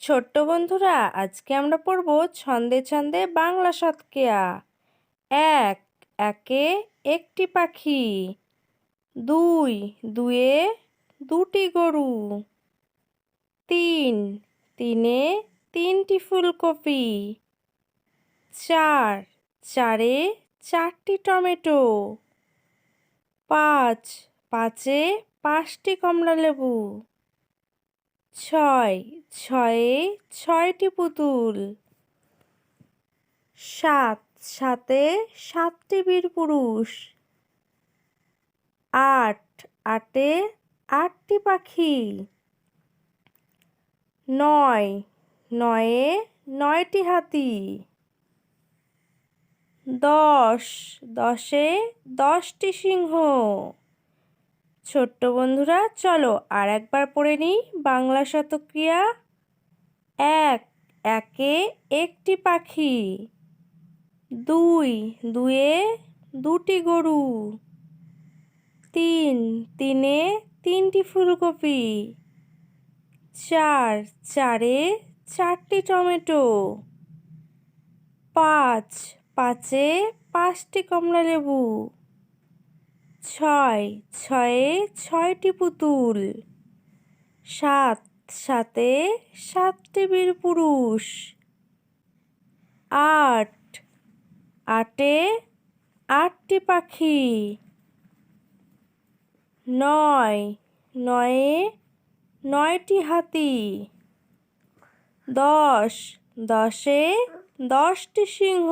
ছোট্ট বন্ধুরা, আজকে আমরা পড়ব ছন্দে ছন্দে বাংলা শতকেয়া এক, একে একটি পাখি। দুই, দুয়ে দুটি গরু। তিন, তিনে তিনটি ফুলকপি। চার, চারে চারটি টমেটো। পাঁচ, পাঁচে পাঁচটি কমলা লেবু ছয়, ছয়ে ছয়টি পুতুল। সাত, সাতে সাতটি বীর পুরুষ। আট, আটে আটটি পাখি। নয়, নয়ে নয়টি হাতি। দশ, দশে দশটি সিংহ। ছোট্ট বন্ধুরা, চলো আর একবার পড়ে নিই। বাংলা শতক্রিয়া এক, একে একটি পাখি। দুই, দুয়ে দুটি গরু। তিন, তিনে তিনটি ফুলকপি। চার, চারে চারটি টমেটো। পাঁচ, পাঁচে পাঁচটি কমলা লেবু ছয়, ছয়ে ছয়টি পুতুল। সাত, সাতে সাতটি বীর পুরুষ। আট, আটে আটটি পাখি। নয়, নয়ে নয়টি হাতি। দশ, দশে দশটি সিংহ।